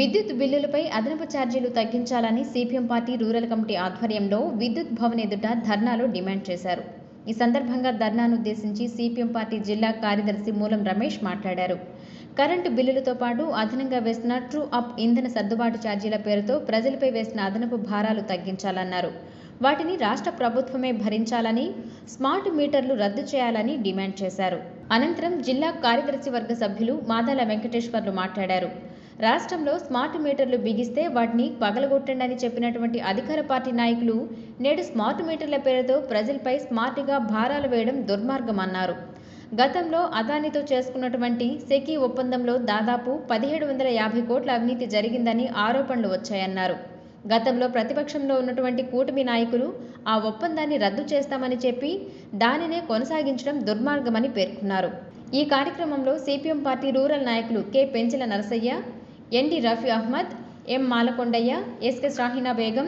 విద్యుత్ బిల్లులపై అదనపు ఛార్జీలు తగ్గించాలని సిపిఎం పార్టీ రూరల్ కమిటీ ఆధ్వర్యంలో విద్యుత్ భవన్ ఎదుట ధర్నాలు డిమాండ్ చేశారు. ఈ సందర్భంగా ధర్నాను ఉద్దేశించి సిపిఎం పార్టీ జిల్లా కార్యదర్శి మూలం రమేష్ మాట్లాడారు. కరెంటు బిల్లులతో పాటు అదనంగా వేసిన ట్రూ అప్ ఇంధన సర్దుబాటు ఛార్జీల పేరుతో ప్రజలపై వేసిన అదనపు భారాలు తగ్గించాలన్నారు. వాటిని రాష్ట్ర ప్రభుత్వమే భరించాలని స్మార్ట్ మీటర్లు రద్దు చేయాలని డిమాండ్ చేశారు. అనంతరం జిల్లా కార్యదర్శి వర్గ సభ్యులు మాదాల వెంకటేశ్వర్లు మాట్లాడారు. రాష్ట్రంలో స్మార్ట్ మీటర్లు బిగిస్తే వాటిని పగలగొట్టండి అని చెప్పినటువంటి అధికార పార్టీ నాయకులు నేడు స్మార్ట్ మీటర్ల పేరుతో ప్రజలపై స్మార్ట్గా భారాలు వేయడం దుర్మార్గమన్నారు. గతంలో అదానితో చేసుకున్నటువంటి సెకీ ఒప్పందంలో దాదాపు పదిహేడు వందల యాభై కోట్ల అవినీతి జరిగిందని ఆరోపణలు వచ్చాయన్నారు. గతంలో ప్రతిపక్షంలో ఉన్నటువంటి కూటమి నాయకులు ఆ ఒప్పందాన్ని రద్దు చేస్తామని చెప్పి దానినే కొనసాగించడం దుర్మార్గమని పేర్కొన్నారు. ఈ కార్యక్రమంలో సిపిఎం పార్టీ రూరల్ నాయకులు K. Penchila Narasayya ND Rafi Ahmed M Malakondayya SK Shaheena Begum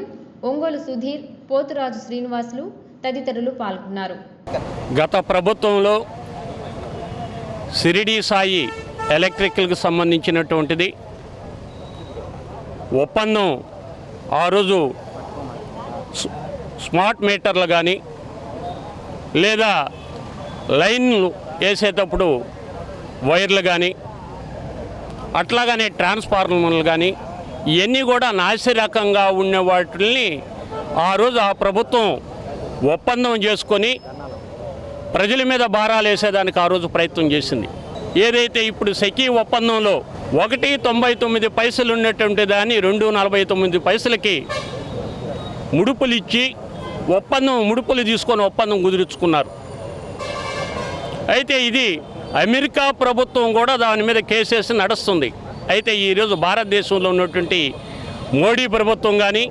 Ongole Sudhir Poturaju Srinivasulu తదితరులు పాల్గొన్నారు. గత ప్రభుత్వంలో సిరిడి సాయి ఎలక్ట్రికల్కి సంబంధించినటువంటిది ఒప్పందం ఆ రోజు స్మార్ట్ మీటర్లు కానీ లేదా లైన్లు వేసేటప్పుడు వైర్లు కానీ అట్లాగనే ట్రాన్స్ఫార్మర్లు కానీ ఇవన్నీ కూడా నాసిరకంగా ఉన్న వాటిని ఆ రోజు ఆ ప్రభుత్వం ఒప్పందం చేసుకొని ప్రజల మీద భారాలు వేసేదానికి ఆ రోజు ప్రయత్నం చేసింది. ఏదైతే ఇప్పుడు సెకీ ఒప్పందంలో ఒకటి తొంభై తొమ్మిది పైసలు ఉన్నటువంటి దాన్ని రెండు నలభై తొమ్మిది పైసలకి ముడుపులు ఇచ్చి ఒప్పందం ముడుపులు తీసుకొని ఒప్పందం కుదుర్చుకున్నారు. అయితే ఇది అమెరికా ప్రభుత్వం కూడా దాని మీద కేసేసి నడుస్తుంది. అయితే ఈరోజు భారతదేశంలో ఉన్నటువంటి మోడీ ప్రభుత్వం కానీ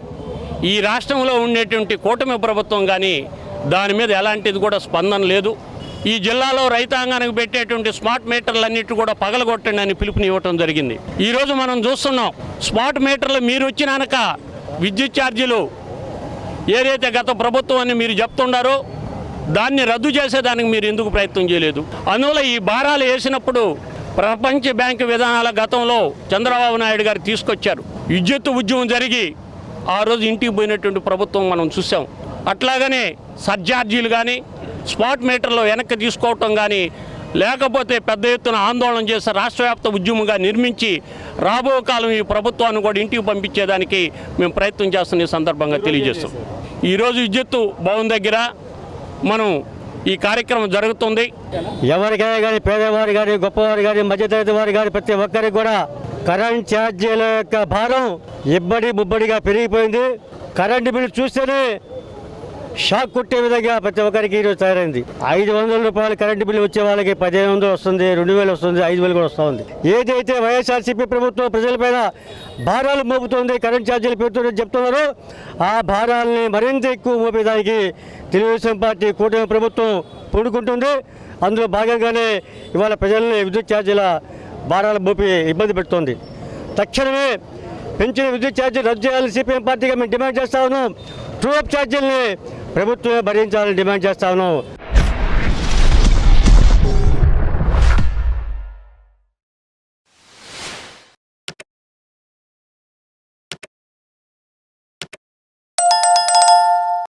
ఈ రాష్ట్రంలో ఉండేటువంటి కూటమి ప్రభుత్వం కానీ దాని మీద ఎలాంటిది కూడా స్పందన లేదు. ఈ జిల్లాలో రైతాంగానికి పెట్టేటువంటి స్మార్ట్ మీటర్లన్నిటి కూడా పగలగొట్టండి అని పిలుపునివ్వటం జరిగింది. ఈరోజు మనం చూస్తున్నాం స్మార్ట్ మీటర్లు మీరు వచ్చినాక విద్యుత్ ఛార్జీలు ఏదైతే గత ప్రభుత్వం అని మీరు చెప్తున్నారో దాన్ని రద్దు చేసేదానికి మీరు ఎందుకు ప్రయత్నం చేయలేదు? అందువల్ల ఈ భారాలు వేసినప్పుడు ప్రపంచ బ్యాంకు విధానాల గతంలో చంద్రబాబు నాయుడు గారు తీసుకొచ్చారు. విద్యుత్ ఉద్యమం జరిగి ఆ రోజు ఇంటికి పోయినటువంటి ప్రభుత్వం మనం చూసాం. అట్లాగనే సర్జార్జీలు కానీ స్పాట్ మీటర్లో వెనక్కి తీసుకోవటం కానీ లేకపోతే పెద్ద ఎత్తున ఆందోళన చేసే రాష్ట్ర వ్యాప్త ఉద్యమంగా నిర్మించి రాబో కాలం ఈ ప్రభుత్వాన్ని కూడా ఇంటికి పంపించేదానికి మేము ప్రయత్నం చేస్తున్న ఈ సందర్భంగా తెలియజేస్తాం. ఈరోజు విద్యుత్తు భవన్ దగ్గర మనం ఈ కార్యక్రమం జరుగుతుంది. ఎవరికైనా కానీ పేదవారు కానీ గొప్పవారు కానీ మధ్యతరగతి వారు కానీ ప్రతి ఒక్కరికి కూడా కరెంట్ ఛార్జీల యొక్క భారం ఇబ్బడి ముబ్బడిగా పెరిగిపోయింది. కరెంటు బిల్లు చూస్తేనే షాక్ కొట్టే విధంగా ప్రతి ఒక్కరికి ఈరోజు తయారైంది. ఐదు వందల రూపాయలు కరెంటు బిల్లు వచ్చే వాళ్ళకి పదిహేను వందలు వస్తుంది రెండు వేలు వస్తుంది ఐదు వేలు కూడా వస్తుంది ఏదైతే వైఎస్ఆర్సీపీ ప్రభుత్వం ప్రజలపైన భారాలు మోపుతోంది కరెంట్ ఛార్జీలు పెడుతుందని చెప్తున్నారో ఆ భారాలని మరింత ఎక్కువ మోపేదానికి తెలుగుదేశం పార్టీ కూటమి ప్రభుత్వం పూడుకుంటుంది అందులో భాగంగానే ఇవాళ ప్రజల్ని విద్యుత్ ఛార్జీల భారాలు మోపి ఇబ్బంది పెడుతోంది. తక్షణమే పెంచిన విద్యుత్ ఛార్జీలు రద్దు చేయాలని సిపిఎం పార్టీగా మేము డిమాండ్ చేస్తా ఉన్నాం. ట్రూఅప్ ఛార్జీలని ప్రభుత్వమే భరించాలని డిమాండ్ చేస్తాను